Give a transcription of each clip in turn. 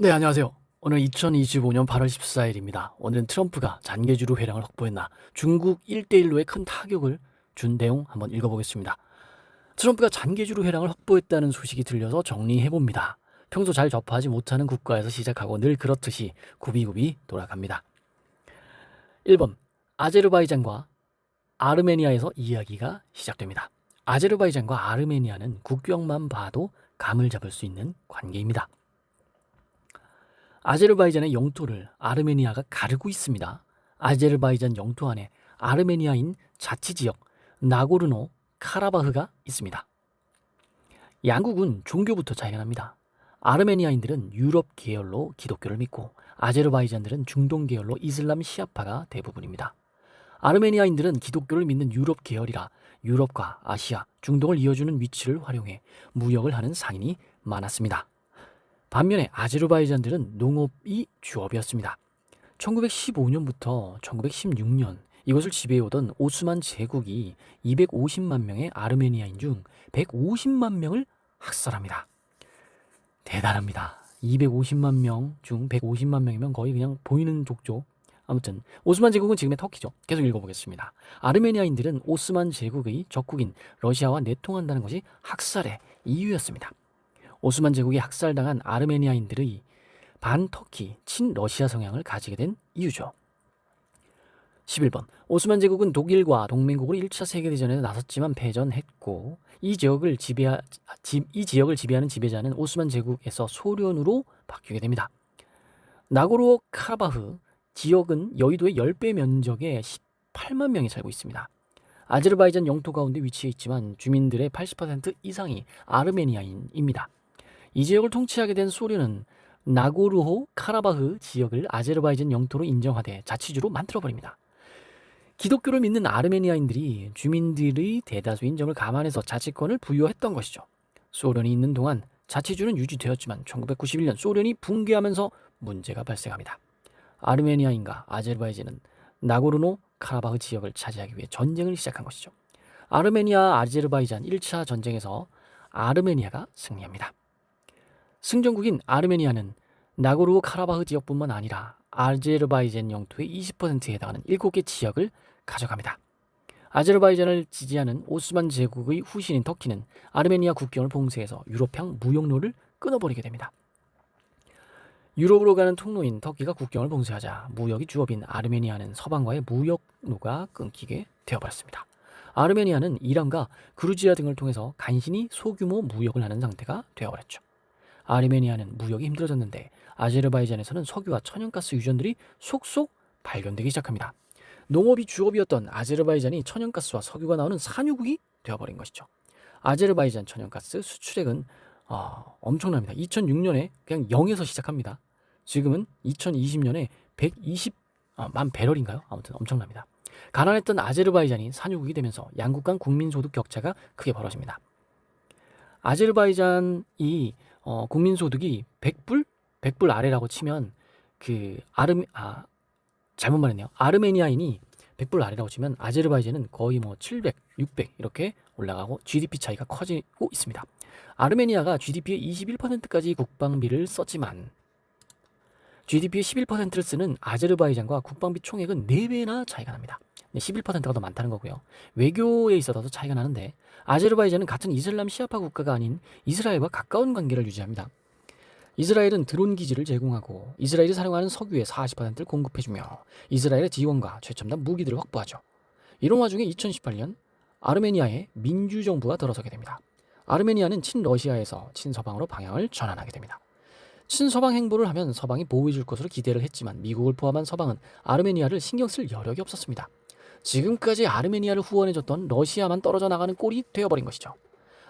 네, 안녕하세요. 오늘 2025년 8월 14일입니다. 오늘은 트럼프가 잔계주로 회량을 확보했나 중국 1대1로의 큰 타격을 준 내용 한번 읽어보겠습니다. 트럼프가 잔계주로 회량을 확보했다는 소식이 들려서 정리해봅니다. 평소 잘 접하지 못하는 국가에서 시작하고 늘 그렇듯이 굽이굽이 돌아갑니다. 1번 아제르바이잔과 아르메니아에서 이야기가 시작됩니다. 아제르바이잔과 아르메니아는 국경만 봐도 감을 잡을 수 있는 관계입니다. 아제르바이잔의 영토를 아르메니아가 가르고 있습니다. 아제르바이잔 영토 안에 아르메니아인 자치지역 나고르노 카라바흐가 있습니다. 양국은 종교부터 납니다. 아르메니아인들은 유럽 계열로 기독교를 믿고 아제르바이잔들은 중동 계열로 이슬람 시아파가 대부분입니다. 아르메니아인들은 기독교를 믿는 유럽 계열이라 유럽과 아시아, 중동을 이어주는 위치를 활용해 무역을 하는 상인이 많았습니다. 반면에 아제르바이잔들은 농업이 주업이었습니다. 1915년부터 1916년 이것을 지배해오던 오스만 제국이 250만 명의 아르메니아인 중 150만 명을 학살합니다. 대단합니다. 250만 명 중 150만 명이면 거의 그냥 보이는 족족. 아무튼 오스만 제국은 지금의 터키죠. 계속 읽어보겠습니다. 아르메니아인들은 오스만 제국의 적국인 러시아와 내통한다는 것이 학살의 이유였습니다. 오스만 제국이 학살당한 아르메니아인들의 반터키 친러시아 성향을 가지게 된 이유죠. 11번 오스만 제국은 독일과 동맹국으로 1차 세계대전에 나섰지만 패전했고 이 지역을 지배하, 지, 이 지역을 지배하는 지배자는 오스만 제국에서 소련으로 바뀌게 됩니다. 나고르 카라바흐 지역은 여의도의 10배 면적에 18만 명이 살고 있습니다. 아제르바이잔 영토 가운데 위치해 있지만 주민들의 80% 이상이 아르메니아인입니다. 이 지역을 통치하게 된 소련은 나고르호 카라바흐 지역을 아제르바이잔 영토로 인정하되 자치주로 만들어버립니다. 기독교를 믿는 아르메니아인들이 주민들의 대다수인 점을 감안해서 자치권을 부여했던 것이죠. 소련이 있는 동안 자치주는 유지되었지만 1991년 소련이 붕괴하면서 문제가 발생합니다. 아르메니아인과 아제르바이잔은 나고르노 카라바흐 지역을 차지하기 위해 전쟁을 시작한 것이죠. 아르메니아 아제르바이잔 1차 전쟁에서 아르메니아가 승리합니다. 승전국인 아르메니아는 나고르 카라바흐 지역뿐만 아니라 아제르바이잔 영토의 20%에 해당하는 7개 지역을 가져갑니다. 아제르바이잔을 지지하는 오스만 제국의 후신인 터키는 아르메니아 국경을 봉쇄해서 유럽향 무역로를 끊어버리게 됩니다. 유럽으로 가는 통로인 터키가 국경을 봉쇄하자 무역이 주업인 아르메니아는 서방과의 무역로가 끊기게 되어버렸습니다. 아르메니아는 이란과 그루지아 등을 통해서 간신히 소규모 무역을 하는 상태가 되어버렸죠. 아르메니아는 무역이 힘들어졌는데 아제르바이잔에서는 석유와 천연가스 유전들이 속속 발견되기 시작합니다. 농업이 주업이었던 아제르바이잔이 천연가스와 석유가 나오는 산유국이 되어버린 것이죠. 아제르바이잔 천연가스 수출액은 어, 엄청납니다. 2006년에 그냥 0에서 시작합니다. 지금은 2020년에 120, 어, 만 배럴인가요? 아무튼 엄청납니다. 가난했던 아제르바이잔이 산유국이 되면서 양국 간 국민 소득 격차가 크게 벌어집니다. 아제르바이잔이 어, 국민소득이 100불? 100불 아래라고 치면 그 아르 아 잘못 말했네요. 아르메니아인이 100불 아래라고 치면 아제르바이잔은 거의 뭐 700, 600 이렇게 올라가고 GDP 차이가 커지고 있습니다. 아르메니아가 GDP의 21%까지 국방비를 썼지만 GDP의 11%를 쓰는 아제르바이잔과 국방비 총액은 4배나 차이가 납니다. 11%가 더 많다는 거고요. 외교에 있어서도 차이가 나는데 아제르바이잔은 같은 이슬람 시아파 국가가 아닌 이스라엘과 가까운 관계를 유지합니다. 이스라엘은 드론 기지를 제공하고 이스라엘이 사용하는 석유의 40%를 공급해주며 이스라엘의 지원과 최첨단 무기들을 확보하죠. 이런 와중에 2018년 아르메니아의 민주정부가 들어서게 됩니다. 아르메니아는 친러시아에서 친서방으로 방향을 전환하게 됩니다. 친서방 행보를 하면 서방이 보호해줄 것으로 기대를 했지만 미국을 포함한 서방은 아르메니아를 신경 쓸 여력이 없었습니다. 지금까지 아르메니아를 후원해줬던 러시아만 떨어져 나가는 꼴이 되어버린 것이죠.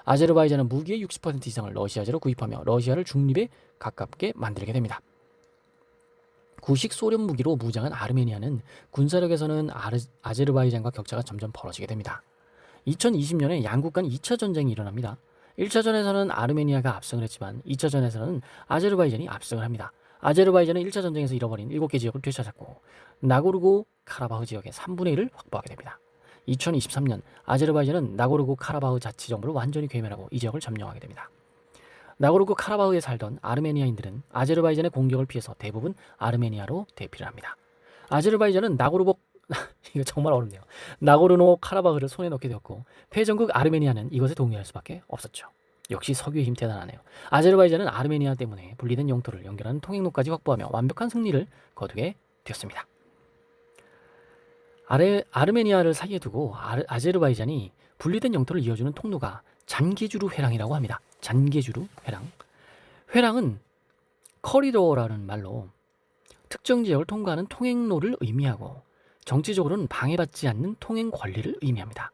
아제르바이잔은 무기의 60% 이상을 러시아제로 구입하며 러시아를 중립에 가깝게 만들게 됩니다. 구식 소련 무기로 무장한 아르메니아는 군사력에서는 아르, 아제르바이잔과 격차가 점점 벌어지게 됩니다. 2020년에 양국 간 2차 전쟁이 일어납니다. 1차전에서는 아르메니아가 압승을 했지만 2차전에서는 아제르바이잔이 압승을 합니다. 아제르바이잔은 1차 전쟁에서 잃어버린 7개 지역을 되찾았고 나고르고 카라바흐 지역의 3분의 1을 확보하게 됩니다. 2023년 아제르바이잔은 나고르고 카라바흐 자치정부를 완전히 괴멸하고 이 지역을 점령하게 됩니다. 나고르고 카라바흐에 살던 아르메니아인들은 아제르바이잔의 공격을 피해서 대부분 아르메니아로 대피를 합니다. 아제르바이잔은 나고르보 이거 정말 어렵네요. 나고르노 카라바흐를 손에 넣게 되었고 패전국 아르메니아는 이것에 동의할 수밖에 없었죠. 역시 석유의 힘 대단하네요. 아제르바이잔은 아르메니아 때문에 분리된 영토를 연결하는 통행로까지 확보하며 완벽한 승리를 거두게 되었습니다. 아르, 아르메니아를 사이에 두고 아르, 아제르바이잔이 분리된 영토를 이어주는 통로가 잔게주루 회랑이라고 합니다. 잔게주루 회랑. 회랑은 커리도어라는 말로 특정 지역을 통과하는 통행로를 의미하고 정치적으로는 방해받지 않는 통행 권리를 의미합니다.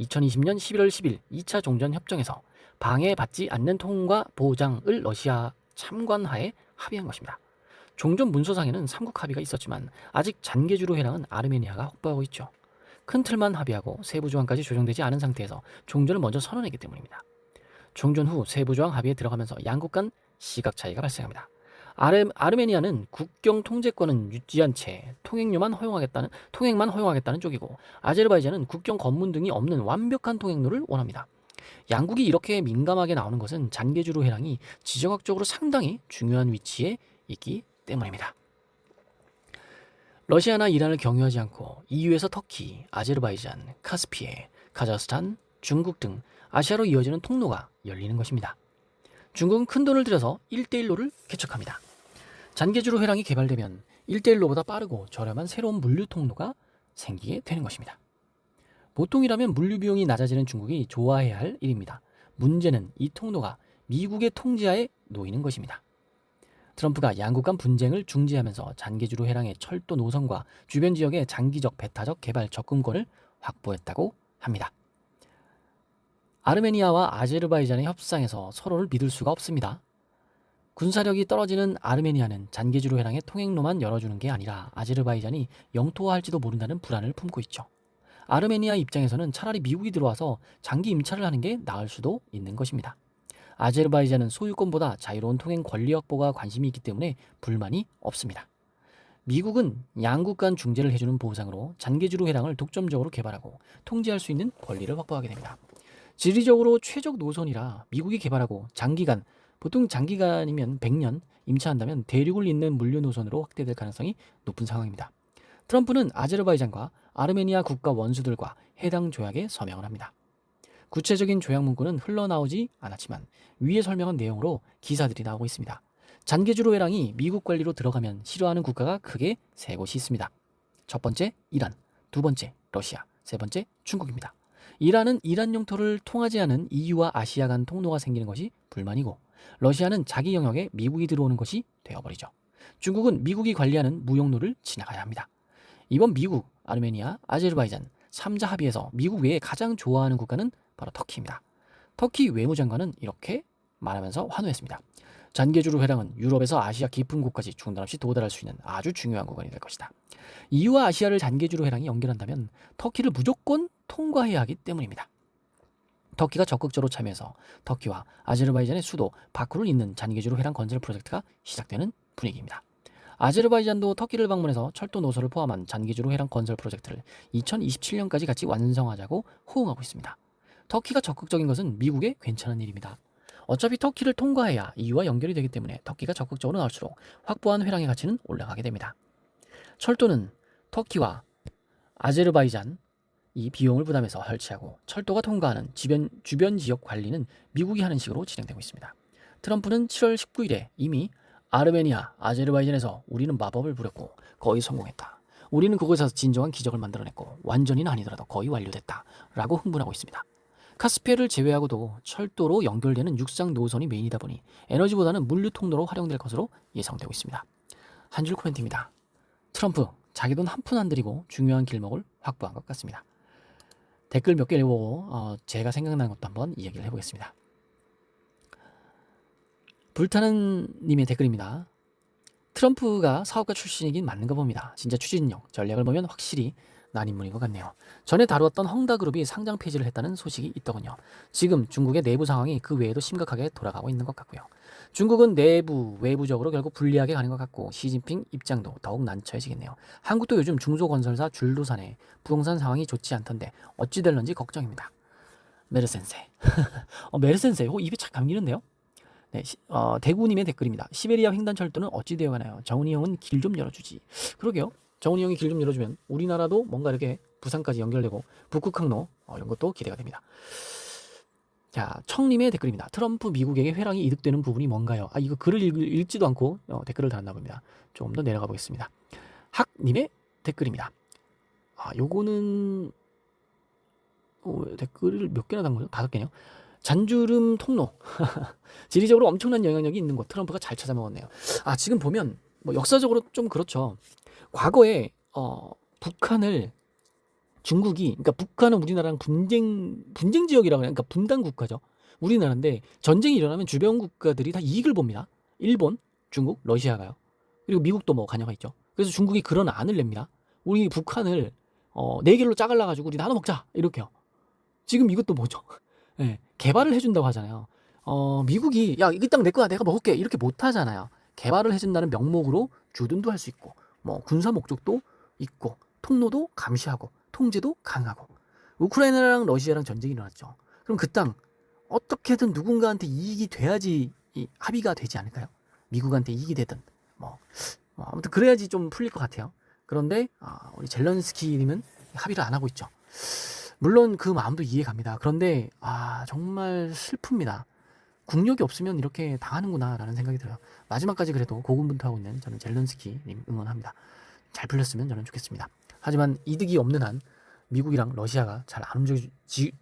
2020년 11월 10일 2차 종전 협정에서 방해받지 않는 통과 보장을 러시아 참관하에 합의한 것입니다. 종전 문서상에는 삼국 합의가 있었지만 아직 잔계주로 해당은 아르메니아가 확보하고 있죠. 큰 틀만 합의하고 세부 조항까지 조정되지 않은 상태에서 종전을 먼저 선언했기 때문입니다. 종전 후 세부 조항 합의에 들어가면서 양국 간 시각 차이가 발생합니다. 아르, 아르메니아는 국경 통제권은 유지한 채 통행료만 허용하겠다는 통행만 허용하겠다는 쪽이고 아제르바이잔은 국경 검문 등이 없는 완벽한 통행로를 원합니다. 양국이 이렇게 민감하게 나오는 것은 잔계주로 해랑이 지정학적으로 상당히 중요한 위치에 있기 때문입니다. 러시아나 이란을 경유하지 않고 EU에서 터키, 아제르바이잔, 카스피에, 카자흐스탄, 중국 등 아시아로 이어지는 통로가 열리는 것입니다. 중국은 큰 돈을 들여서 1대1로를 개척합니다. 잔계주로 회랑이 개발되면 1대1로보다 빠르고 저렴한 새로운 물류 통로가 생기게 되는 것입니다. 보통이라면 물류 비용이 낮아지는 중국이 좋아해야 할 일입니다. 문제는 이 통로가 미국의 통제하에 놓이는 것입니다. 트럼프가 양국 간 분쟁을 중지하면서 잔계주로 해랑의 철도 노선과 주변 지역의 장기적 배타적 개발 접근권을 확보했다고 합니다. 아르메니아와 아제르바이잔의 협상에서 서로를 믿을 수가 없습니다. 군사력이 떨어지는 아르메니아는 잔계주로 해랑의 통행로만 열어주는 게 아니라 아제르바이잔이 영토화할지도 모른다는 불안을 품고 있죠. 아르메니아 입장에서는 차라리 미국이 들어와서 장기 임차를 하는 게 나을 수도 있는 것입니다. 아제르바이잔은 소유권보다 자유로운 통행 권리 확보가 관심이 있기 때문에 불만이 없습니다. 미국은 양국 간 중재를 해주는 보상으로 잔계주로 해랑을 독점적으로 개발하고 통제할 수 있는 권리를 확보하게 됩니다. 지리적으로 최적 노선이라 미국이 개발하고 장기간 보통 장기간이면 100년 임차한다면 대륙을 잇는 물류 노선으로 확대될 가능성이 높은 상황입니다. 트럼프는 아제르바이잔과 아르메니아 국가 원수들과 해당 조약에 서명을 합니다. 구체적인 조약 문구는 흘러나오지 않았지만 위에 설명한 내용으로 기사들이 나오고 있습니다. 잔계주로 회랑이 미국 관리로 들어가면 싫어하는 국가가 크게 세 곳이 있습니다. 첫 번째 이란, 두 번째 러시아, 세 번째 중국입니다. 이란은 이란 영토를 통하지 않은 EU와 아시아 간 통로가 생기는 것이 불만이고 러시아는 자기 영역에 미국이 들어오는 것이 되어버리죠. 중국은 미국이 관리하는 무역로를 지나가야 합니다. 이번 미국, 아르메니아, 아제르바이잔 3자 합의에서 미국 외에 가장 좋아하는 국가는 바로 터키입니다. 터키 외무장관은 이렇게 말하면서 환호했습니다. 잔계주로 회랑은 유럽에서 아시아 깊은 곳까지 중단 없이 도달할 수 있는 아주 중요한 구간이 될 것이다. EU와 아시아를 잔계주로 회랑이 연결한다면 터키를 무조건 통과해야 하기 때문입니다. 터키가 적극적으로 참여해서 터키와 아제르바이잔의 수도 바쿠를 잇는 잔계주로 회랑 건설 프로젝트가 시작되는 분위기입니다. 아제르바이잔도 터키를 방문해서 철도 노선을 포함한 잔기주로 해랑 건설 프로젝트를 2027년까지 같이 완성하자고 호응하고 있습니다. 터키가 적극적인 것은 미국의 괜찮은 일입니다. 어차피 터키를 통과해야 EU와 연결이 되기 때문에 터키가 적극적으로 나올수록 확보한 회랑의 가치는 올라가게 됩니다. 철도는 터키와 아제르바이잔 이 비용을 부담해서 설치하고 철도가 통과하는 주변, 주변 지역 관리는 미국이 하는 식으로 진행되고 있습니다. 트럼프는 7월 19일에 이미 아르메니아, 아제르바이잔에서 우리는 마법을 부렸고 거의 성공했다. 우리는 그곳에서 진정한 기적을 만들어냈고 완전히는 아니더라도 거의 완료됐다. 라고 흥분하고 있습니다. 카스피해를 제외하고도 철도로 연결되는 육상 노선이 메인이다 보니 에너지보다는 물류 통로로 활용될 것으로 예상되고 있습니다. 한 줄 코멘트입니다. 트럼프 자기 돈 한 푼 안 들이고 중요한 길목을 확보한 것 같습니다. 댓글 몇 개 읽어보고 어, 제가 생각나는 것도 한번 이야기를 해보겠습니다. 불타는 님의 댓글입니다. 트럼프가 사업가 출신이긴 맞는가 봅니다. 진짜 추진력, 전략을 보면 확실히 난 인물인 것 같네요. 전에 다루었던 헝다그룹이 상장 폐지를 했다는 소식이 있더군요. 지금 중국의 내부 상황이 그 외에도 심각하게 돌아가고 있는 것 같고요. 중국은 내부, 외부적으로 결국 불리하게 가는 것 같고 시진핑 입장도 더욱 난처해지겠네요. 한국도 요즘 중소건설사 줄도산에 부동산 상황이 좋지 않던데 어찌 될런지 걱정입니다. 메르센세. 어, 메르센세. 어, 입에 착 감기는데요? 네, 시- 어, 대구님의 댓글입니다. 시베리아 횡단철도는 어찌 되어가나요? 정은이 형은 길 좀 열어주지. 그러게요. 정은이 형이 길 좀 열어주면 우리나라도 뭔가 이렇게 부산까지 연결되고 북극 항로 어, 이런 것도 기대가 됩니다. 자, 청님의 댓글입니다. 트럼프 미국에게 회랑이 이득되는 부분이 뭔가요? 아, 이거 글을 읽, 읽지도 않고 어, 댓글을 달았나 봅니다. 조금 더 내려가 보겠습니다. 학님의 댓글입니다. 아, 요거는 어, 댓글을 몇 개나 단 거죠? 다섯 개네요. 잔주름 통로. 지리적으로 엄청난 영향력이 있는 곳 트럼프가 잘 찾아먹었네요. 아, 지금 보면 뭐 역사적으로 좀 그렇죠. 과거에 어, 북한을 중국이 그러니까 북한은 우리나라랑 분쟁 분쟁 지역이라고. 그러니까 분단 국가죠. 우리나라인데 전쟁이 일어나면 주변 국가들이 다 이익을 봅니다. 일본, 중국, 러시아가요. 그리고 미국도 뭐 관여가 있죠. 그래서 중국이 그런 안을 냅니다. 우리 북한을 어, 네 개로 짜갈라 가지고 우리 나눠 먹자 이렇게요. 지금 이것도 뭐죠? 예, 개발을 해준다고 하잖아요. 어, 미국이 야이땅내 거야 내가 먹을게 이렇게 못 하잖아요. 개발을 해준다는 명목으로 주둔도 할 수 있고 뭐 군사 목적도 있고 통로도 감시하고 통제도 가능하고 우크라이나랑 러시아랑 전쟁이 일어났죠. 그럼 그 땅 어떻게든 누군가한테 이익이 돼야지 이 합의가 되지 않을까요? 미국한테 이익이 되든 뭐, 뭐 아무튼 그래야지 좀 풀릴 것 같아요. 그런데 아, 우리 젤런스키님은 합의를 안 하고 있죠. 물론 그 마음도 이해갑니다. 그런데 아 정말 슬픕니다. 국력이 없으면 이렇게 당하는구나라는 생각이 들어요. 마지막까지 그래도 고군분투하고 있는 저는 젤런스키님 응원합니다. 잘 풀렸으면 저는 좋겠습니다. 하지만 이득이 없는 한 미국이랑 러시아가 잘 안 움직여,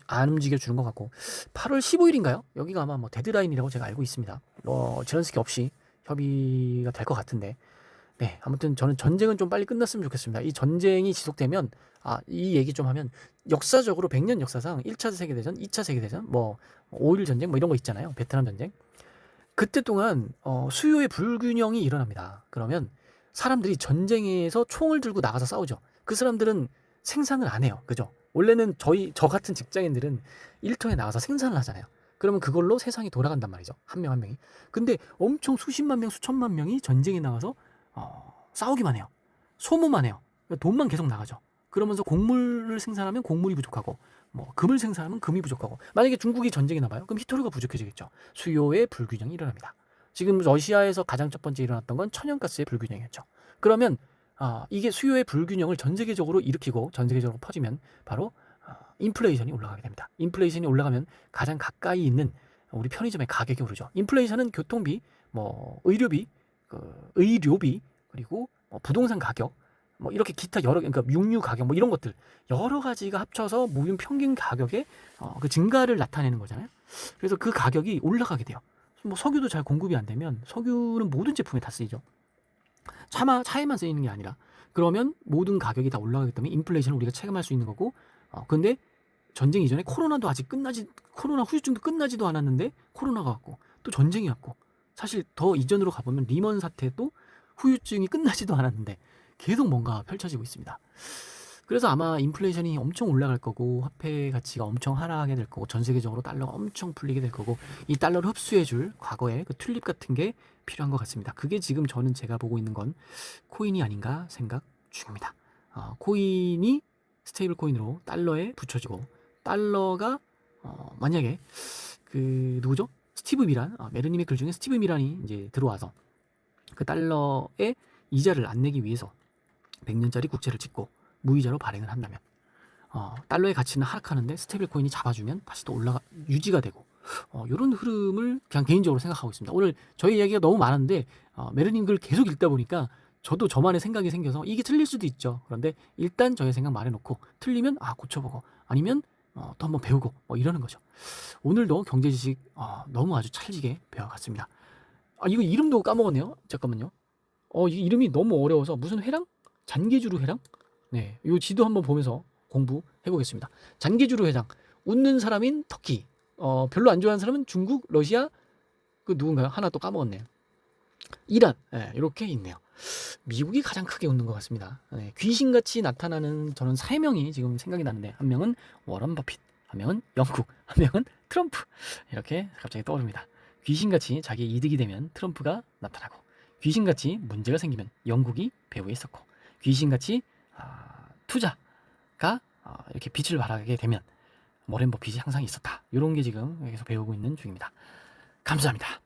안 움직여 주는 것 같고 8월 15일인가요? 여기가 아마 뭐 데드라인이라고 제가 알고 있습니다. 어, 젤런스키 없이 협의가 될 것 같은데 네 아무튼 저는 전쟁은 좀 빨리 끝났으면 좋겠습니다. 이 전쟁이 지속되면 아 이 얘기 좀 하면 역사적으로 100년 역사상 1차 세계 대전, 2차 세계 대전, 뭐 5일 전쟁 뭐 이런 거 있잖아요. 베트남 전쟁. 그때 동안 어, 수요의 불균형이 일어납니다. 그러면 사람들이 전쟁에서 총을 들고 나가서 싸우죠. 그 사람들은 생산을 안 해요. 그죠? 원래는 저희 저 같은 직장인들은 일터에 나가서 생산을 하잖아요. 그러면 그걸로 세상이 돌아간단 말이죠. 한 명한 명이. 근데 엄청 수십만 명, 수천만 명이 전쟁에 나가서 어, 싸우기만 해요. 소모만 해요. 돈만 계속 나가죠. 그러면서 곡물을 생산하면 곡물이 부족하고 뭐 금을 생산하면 금이 부족하고 만약에 중국이 전쟁이 나봐요. 그럼 히토류가 부족해지겠죠. 수요의 불균형이 일어납니다. 지금 러시아에서 가장 첫 번째 일어났던 건 천연가스의 불균형이었죠. 그러면 아, 이게 수요의 불균형을 전 세계적으로 일으키고 전 세계적으로 퍼지면 바로 아, 인플레이션이 올라가게 됩니다. 인플레이션이 올라가면 가장 가까이 있는 우리 편의점의 가격이 오르죠. 인플레이션은 교통비, 뭐 의료비, 그 의료비 그리고 뭐 부동산 가격 뭐 이렇게 기타 여러 개, 그러니까 육류 가격 뭐 이런 것들 여러 가지가 합쳐서 모든 평균 가격의 어, 그 증가를 나타내는 거잖아요. 그래서 그 가격이 올라가게 돼요. 뭐 석유도 잘 공급이 안 되면 석유는 모든 제품에 다 쓰이죠. 차마 차에만 쓰이는 게 아니라 그러면 모든 가격이 다 올라가기 때문에 인플레이션을 우리가 체감할 수 있는 거고 어 근데 전쟁 이전에 코로나도 아직 끝나지 코로나 후유증도 끝나지도 않았는데 코로나가 왔고 또 전쟁이 왔고 사실 더 이전으로 가보면 리먼 사태도 후유증이 끝나지도 않았는데 계속 뭔가 펼쳐지고 있습니다. 그래서 아마 인플레이션이 엄청 올라갈 거고 화폐 가치가 엄청 하락하게 될 거고 전 세계적으로 달러가 엄청 풀리게 될 거고 이 달러를 흡수해줄 과거의 그 튤립 같은 게 필요한 것 같습니다. 그게 지금 저는 제가 보고 있는 건 코인이 아닌가 생각 중입니다. 어, 코인이 스테이블 코인으로 달러에 붙여지고 달러가 어, 만약에 그 누구죠? 스티브 미란, 어, 메르님의 글 중에 스티브 미란이 이제 들어와서 그 달러의 이자를 안 내기 위해서 100년짜리 국채를 찍고 무이자로 발행을 한다면 어, 달러의 가치는 하락하는데 스테이블 코인이 잡아주면 다시 또 올라가 유지가 되고 어, 이런 흐름을 그냥 개인적으로 생각하고 있습니다. 오늘 저희 이야기가 너무 많은데 어, 메르님 글 계속 읽다 보니까 저도 저만의 생각이 생겨서 이게 틀릴 수도 있죠. 그런데 일단 저의 생각 말해놓고 틀리면 아 고쳐보고 아니면 어, 또 한번 배우고 뭐 이러는 거죠. 오늘도 경제 지식 어, 너무 아주 찰지게 배워갔습니다. 아 이거 이름도 까먹었네요. 잠깐만요. 어, 이 이름이 너무 어려워서 무슨 회랑? 잔개주루 회랑? 네, 이 지도 한번 보면서 공부해 보겠습니다. 잔개주루 회장, 웃는 사람인 터키, 어, 별로 안 좋아하는 사람은 중국, 러시아, 그 누군가요? 하나 또 까먹었네요. 이란, 네, 이렇게 있네요. 미국이 가장 크게 웃는 것 같습니다. 네, 귀신같이 나타나는 저는 세 명이 지금 생각이 나는데 한 명은 워런 버핏, 한 명은 영국, 한 명은 트럼프 이렇게 갑자기 떠오릅니다. 귀신같이 자기 이득이 되면 트럼프가 나타나고 귀신같이 문제가 생기면 영국이 배후에 있었고 귀신같이 아, 투자가 아, 이렇게 빛을 발하게 되면 머렌 버핏이 항상 있었다. 이런 게 지금 여기서 배우고 있는 중입니다. 감사합니다.